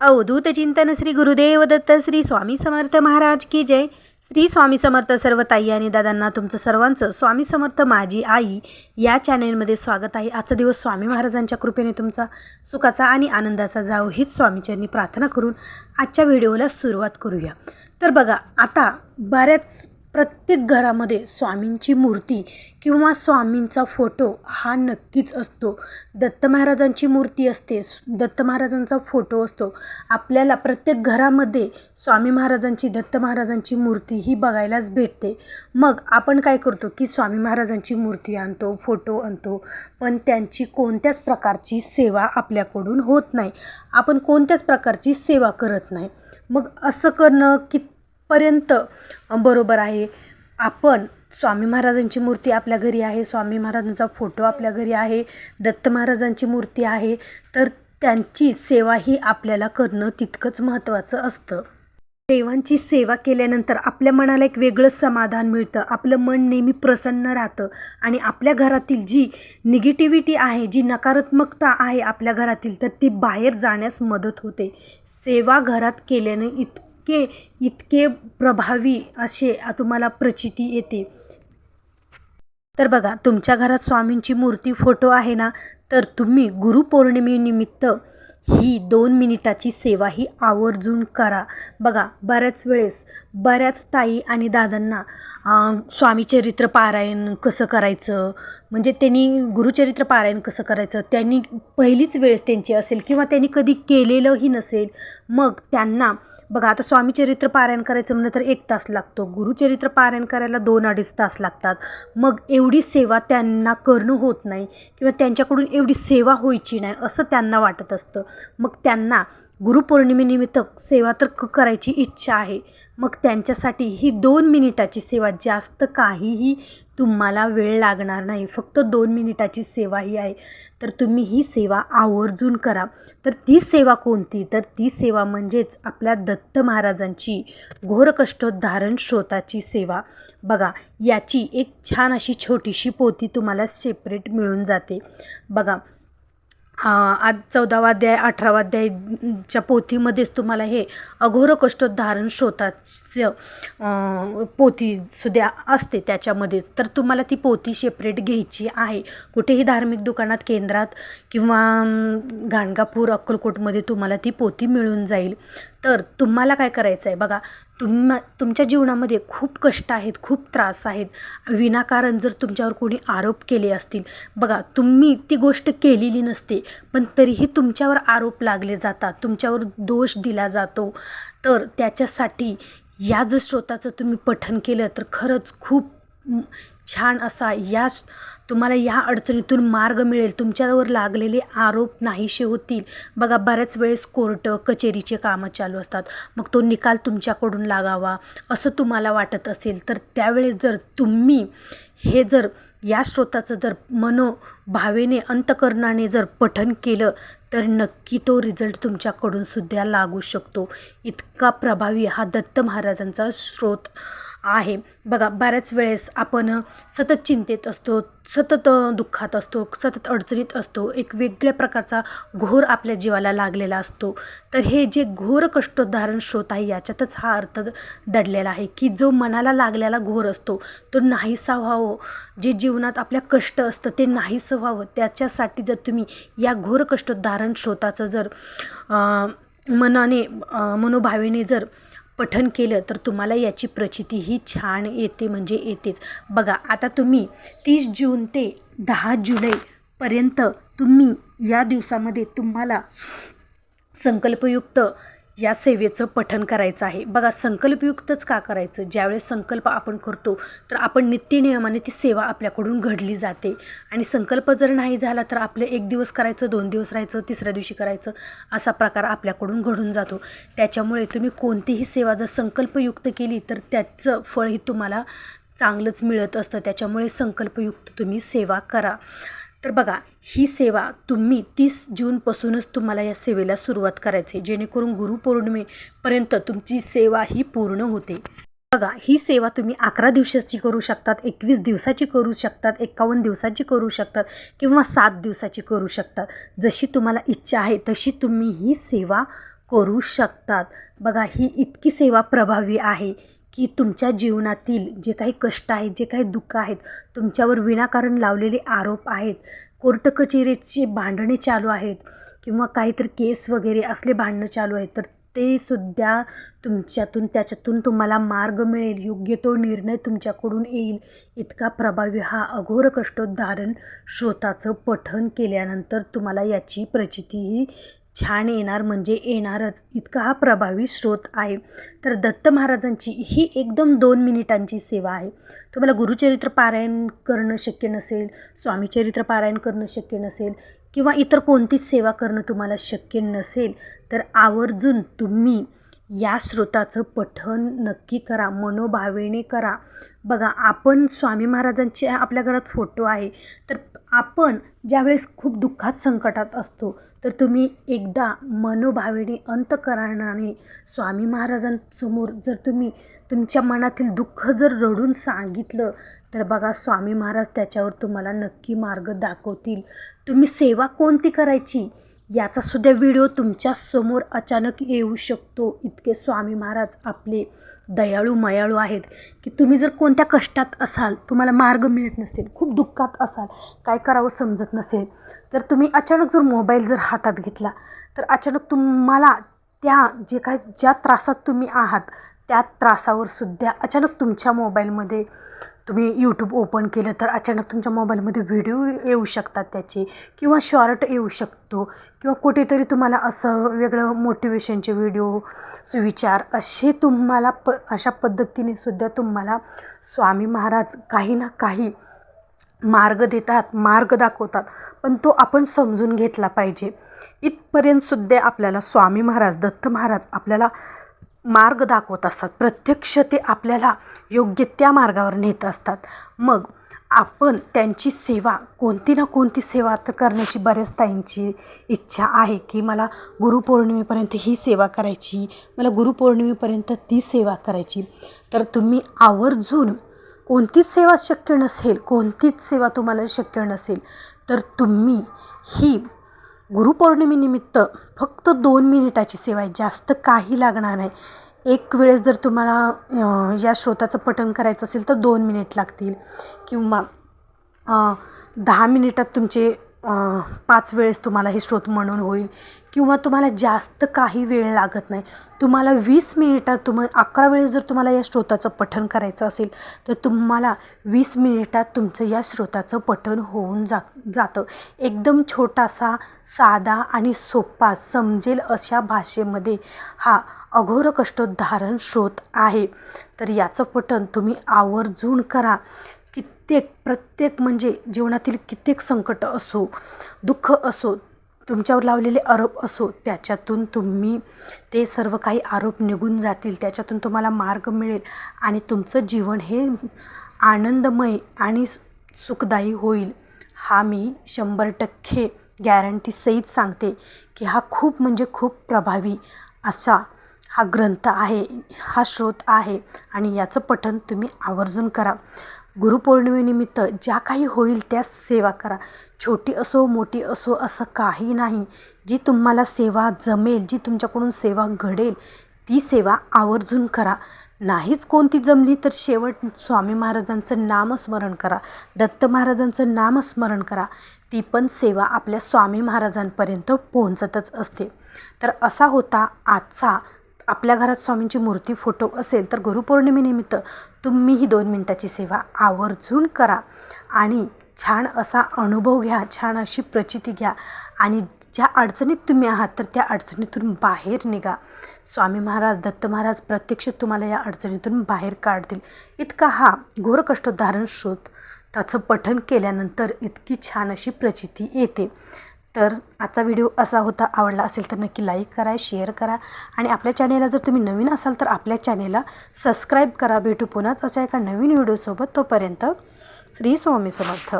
अवधूत चिंतन श्री गुरुदेव दत्त श्री स्वामी समर्थ महाराज की जय. श्री स्वामी समर्थ सर्व ताई आणि दादांना तुमचं सर्वांचं स्वामी समर्थ माझी आई या चॅनेलमध्ये स्वागत आहे. आजचा दिवस स्वामी महाराजांच्या कृपेने तुमचा सुखाचा आणि आनंदाचा जावो हीच स्वामीचरणी प्रार्थना करून आजच्या व्हिडिओला सुरुवात करूया. तर बघा आता बऱ्याच प्रत्येक घरामध्ये स्वामींची मूर्ती किंवा स्वामींचा फोटो हा नक्कीच असतो. दत्त महाराजांची मूर्ती असते दत्त महाराजांचा फोटो असतो. आपल्याला प्रत्येक घरामध्ये स्वामी महाराजांची दत्त महाराजांची मूर्ती ही बघायलाच भेटते. मग आपण काय करतो की स्वामी महाराजांची मूर्ती आणतो फोटो आणतो पण त्यांची कोणत्याच प्रकारची सेवा आपल्याकडून होत नाही. आपण कोणत्याच प्रकारची सेवा करत नाही. मग असं करणं पर्यंत बरोबर आहे. आपण स्वामी महाराजांची मूर्ती आपल्या घरी आहे स्वामी महाराजांचा फोटो आपल्या घरी आहे दत्त महाराजांची मूर्ती आहे तर त्यांची सेवा ही आपल्याला करणं तितकंच महत्त्वाचं असतं. देवांची सेवा केल्यानंतर आपल्या मनाला एक वेगळंच समाधान मिळतं. आपलं मन नेहमी प्रसन्न राहतं आणि आपल्या घरातील जी निगेटिव्हिटी आहे जी नकारात्मकता आहे आपल्या घरातील तर ती बाहेर जाण्यास मदत होते. सेवा घरात केल्याने इत इतके इतके प्रभावी असे तुम्हाला प्रचिती येते. तर बघा तुमच्या घरात स्वामींची मूर्ती फोटो आहे ना तर तुम्ही गुरुपौर्णिमेनिमित्त ही दोन मिनिटाची सेवा ही आवर्जून करा. बघा बऱ्याच वेळेस बऱ्याच ताई आणि दादांना स्वामीचरित्र पारायण कसं करायचं? म्हणजे त्यांनी गुरुचरित्र पारायण कसं करायचं? त्यांनी पहिलीच वेळेस त्यांची असेल किंवा त्यांनी कधी केलेलंही नसेल मग त्यांना बघा आता स्वामीचरित्र पारायण करायचं म्हणलं तर एक तास लागतो. गुरुचरित्र पारायण करायला दोन अडीच तास लागतात. मग एवढी सेवा त्यांना करणं होत नाही किंवा त्यांच्याकडून एवढी सेवा व्हायची नाही असं त्यांना वाटत असतं. मग त्यांना गुरुपौर्णिमेनिमित्त सेवा तर क करायची इच्छा आहे. मग त्यांच्यासाठी ही दोन मिनिटाची सेवा जास्त काहीही तुम्हाला वेळ लागणार नाही. फक्त दोन मिनिटाची सेवा ही आहे. तर तुम्ही ही सेवा आवर्जून करा. तर ती सेवा कोणती? तर ती सेवा म्हणजेच आपल्या दत्त महाराजांची घोरकष्टोद्धारण श्रोताची सेवा. बघा याची एक छान अशी छोटीशी पोती तुम्हाला सेपरेट मिळून जाते. बघा आज चौदावा अध्याय अठरावा अध्यायच्या पोथीमध्येच तुम्हाला हे अघोर कष्टोद्धारण श्रोताचं पोथीसुद्धा असते त्याच्यामध्येच. तर तुम्हाला ती पोथी सेपरेट घ्यायची आहे. कुठेही धार्मिक दुकानात केंद्रात किंवा गाणगापूर अक्कलकोटमध्ये तुम्हाला ती पोथी मिळून जाईल. तर तुम्हाला काय करायचं आहे बघा तुम तुमच्या जीवनामध्ये खूप कष्ट आहेत खूप त्रास आहेत. विनाकारण जर तुमच्यावर कोणी आरोप केले असतील बघा तुम्ही ती गोष्ट केलेली नसते. पण तरीही तुमच्यावर आरोप लागले जातात तुमच्यावर दोष दिला जातो. तर त्याच्यासाठी या जर स्रोताचं तुम्ही पठन केलं तर खरंच खूप छान असा याच तुम्हाला या अडचणीतून मार्ग मिळेल. तुमच्यावर लागलेले आरोप नाहीसे होतील. बघा बऱ्याच वेळेस कोर्ट कचेरीचे कामं चालू असतात. मग तो निकाल तुमच्याकडून लागावा असं तुम्हाला वाटत असेल तर त्यावेळेस जर तुम्ही हे जर या स्रोताचं जर मनोभावेने अंतकरणाने जर पठन केलं तर नक्की तो रिझल्ट तुमच्याकडून सुद्धा लागू शकतो. इतका प्रभावी हा दत्त महाराजांचा स्रोत आहे. बघा बऱ्याच वेळेस आपण सतत चिंतेत असतो सतत दुःखात असतो सतत अडचणीत असतो एक वेगळ्या प्रकारचा घोर आपल्या जीवाला लागलेला असतो. तर हे जे घोर कष्टोद्धारण स्रोत आहे याच्यातच हा अर्थ दडलेला आहे की जो मनाला लागलेला घोर असतो तो नाहीसा व्हावं. जे जीवनात आपल्या कष्ट असतं ते नाहीसं व्हावं. त्याच्यासाठी जर तुम्ही या घोर कष्टोद्धारण स्रोताचं जर मनाने मनोभावेने जर पठन केलं तर तुम्हाला याची प्रचिती ही छान येते म्हणजे येतेच. बघा आता तुम्ही तीस जून ते दहा जुलैपर्यंत तुम्ही या दिवसामध्ये तुम्हाला संकल्पयुक्त या सेवेचं पठन करायचं आहे. बघा संकल्पयुक्तच का करायचं? ज्यावेळेस संकल्प आपण करतो तर आपण नित्यनियमाने ती सेवा आपल्याकडून घडली जाते. आणि संकल्प जर नाही झाला तर आपलं एक दिवस करायचं दोन दिवस राहायचं तिसऱ्या दिवशी करायचं असा प्रकार आपल्याकडून घडून जातो. त्याच्यामुळे तुम्ही कोणतीही सेवा जर संकल्पयुक्त केली तर त्याचं फळही तुम्हाला चांगलंच मिळत असतं. त्याच्यामुळे संकल्पयुक्त तुम्ही सेवा करा. तर बघा ही सेवा तुम्ही तीस जूनपासूनच तुम्हाला या सेवेला सुरुवात करायची जेणेकरून गुरुपौर्णिमेपर्यंत तुमची सेवा ही पूर्ण होते. बघा ही सेवा तुम्ही अकरा दिवसाची करू शकतात एकवीस दिवसाची करू शकतात एकावन्न दिवसाची करू शकतात किंवा सात दिवसाची करू शकतात. जशी तुम्हाला इच्छा आहे तशी तुम्ही ही सेवा करू शकतात. बघा ही इतकी सेवा प्रभावी आहे. की तुमच्या जीवनातील जे काही कष्ट आहेत जे काही दुःख आहेत तुमच्यावर विनाकारण लावलेले आरोप आहेत. कोर्ट कचेरीची भांडणे चालू आहेत किंवा काहीतरी केस वगैरे असले भांडणं चालू आहेत तर ते सुद्धा तुमच्यातून त्याच्यातून तुम्हाला मार्ग मिळेल योग्य तो निर्णय तुमच्याकडून येईल. इतका प्रभावी हा अघोर कष्टोद्धारण श्रोताचं पठन केल्यानंतर तुम्हाला याची प्रचितीही छान येणार म्हणजे येणारच. इतका हा प्रभावी स्रोत आहे. तर दत्त महाराजांची ही एकदम दोन मिनिटांची सेवा आहे. तुम्हाला गुरुचरित्र पारायण करणं शक्य नसेल स्वामीचरित्र पारायण करणं शक्य नसेल किंवा इतर कोणतीच सेवा करणं तुम्हाला शक्य नसेल तर आवर्जून तुम्ही या स्रोताचं पठण नक्की करा मनोभावेने करा. बघा आपण स्वामी महाराजांचे आपल्या घरात फोटो आहे. तर आपण ज्यावेळेस खूप दुःखात संकटात असतो तर तुम्ही एकदा मनोभावेने अंतकरणाने स्वामी महाराजांसमोर जर तुम्ही तुमच्या मनातील दुःख जर रडून सांगितलं तर बघा स्वामी महाराज त्याच्यावर तुम्हाला नक्की मार्ग दाखवतील. तुम्ही सेवा कोणती करायची? याचासुद्धा व्हिडिओ तुमच्यासमोर अचानक येऊ शकतो. इतके स्वामी महाराज आपले दयाळू मयाळू आहेत की तुम्ही जर कोणत्या कष्टात असाल तुम्हाला मार्ग मिळत नसेल खूप दुःखात असाल काय करावं समजत नसेल तर तुम्ही अचानक जर मोबाईल जर हातात घेतला तर अचानक तुम्हाला त्या जे काय ज्या त्रासात तुम्ही आहात त्या त्रासावर सुद्धा अचानक तुमच्या मोबाईलमध्ये तुम्ही यूट्यूब ओपन केलं तर अचानक तुमच्या मोबाईलमध्ये व्हिडिओ येऊ शकतात त्याचे किंवा शॉर्ट येऊ शकतो किंवा कुठेतरी तुम्हाला असं वेगळं मोटिवेशनचे व्हिडिओ सुविचार असे तुम्हाला प अशा पद्धतीने सुद्धा तुम्हाला स्वामी महाराज काही ना काही मार्ग देतात मार्ग दाखवतात. पण तो आपण समजून घेतला पाहिजे. इथपर्यंतसुद्धा आपल्याला स्वामी महाराज दत्त महाराज आपल्याला मार्ग दाखवत असतात. प्रत्यक्ष ते आपल्याला योग्य त्या मार्गावर नेत असतात. मग आपण त्यांची सेवा कोणती ना कोणती सेवा तर करण्याची बऱ्याच ताईंची इच्छा आहे की मला गुरुपौर्णिमेपर्यंत ही सेवा करायची मला गुरुपौर्णिमेपर्यंत ती सेवा करायची. तर तुम्ही आवर्जून कोणतीच सेवा शक्य नसेल कोणतीच सेवा तुम्हाला शक्य नसेल तर तुम्ही ही गुरुपौर्णिमेनिमित्त फक्त दोन मिनिटाची सेवा आहे. जास्त काही लागणार नाही. एक वेळेस जर तुम्हाला या श्रोताचं पठण करायचं असेल तर दोन मिनिट लागतील. किंवा दहा मिनिटात तुमचे पाच वेळेस तुम्हाला हे श्रोत म्हणून होईल किंवा तुम्हाला जास्त काही वेळ लागत नाही. तुम्हाला वीस मिनिटात तुम अकरा वेळेस जर तुम्हाला या श्रोताचं पठण करायचं असेल तर तुम्हाला वीस मिनिटात तुमचं या श्रोताचं पठण होऊन जा जातं. एकदम छोटासा साधा आणि सोपा समजेल अशा भाषेमध्ये हा अघोर कष्टोद्धारण श्रोत आहे. तर याचं पठण तुम्ही आवर्जून करा. कित्येक प्रत्येक म्हणजे जीवनातील कित्येक संकट असो दुःख असो तुमच्यावर लावलेले आरोप असो त्याच्यातून तुम्ही ते सर्व काही आरोप निघून जातील त्याच्यातून तुम्हाला मार्ग मिळेल आणि तुमचं जीवन हे आनंदमय आणि सुखदायी होईल. हा मी शंभर टक्के गॅरंटीसहित सांगते की हा खूप म्हणजे खूप प्रभावी असा हा ग्रंथ आहे हा स्रोत आहे आणि याचं पठन तुम्ही आवर्जून करा. गुरुपौर्णिमेनिमित्त ज्या काही होईल त्या सेवा करा. छोटी असो मोठी असो असं काही नाही. जी तुम्हाला सेवा जमेल जी तुमच्याकडून सेवा घडेल ती सेवा आवर्जून करा. नाहीच कोणती जमली तर शेवट स्वामी महाराजांचं नामस्मरण करा. दत्त महाराजांचं नामस्मरण करा. ती पण सेवा आपल्या स्वामी महाराजांपर्यंत पोहोचतच असते. तर असा होता आजचा आपल्या घरात स्वामींची मूर्ती फोटो असेल तर गुरुपौर्णिमेनिमित्त तुम्ही ही दोन मिनटाची सेवा आवर्जून करा. आणि छान असा अनुभव घ्या छान अशी प्रचिती घ्या. आणि ज्या अडचणीत तुम्ही आहात तर त्या अडचणीतून बाहेर निघा. स्वामी महाराज दत्त महाराज प्रत्यक्ष तुम्हाला या अडचणीतून बाहेर काढतील. इतका हा घोर कष्टोद्धारण शोध. त्याचं पठन केल्यानंतर इतकी छान अशी प्रचिती येते. तर आजचा व्हिडिओ असा होता आवडला असेल तर नक्की लाईक करा शेअर करा आणि आपल्या चॅनेलला जर तुम्ही नवीन असाल तर आपल्या चॅनेलला सबस्क्राईब करा. भेटू पुन्हाच अशा एका नवीन व्हिडिओसोबत तोपर्यंत श्री स्वामी समर्थ.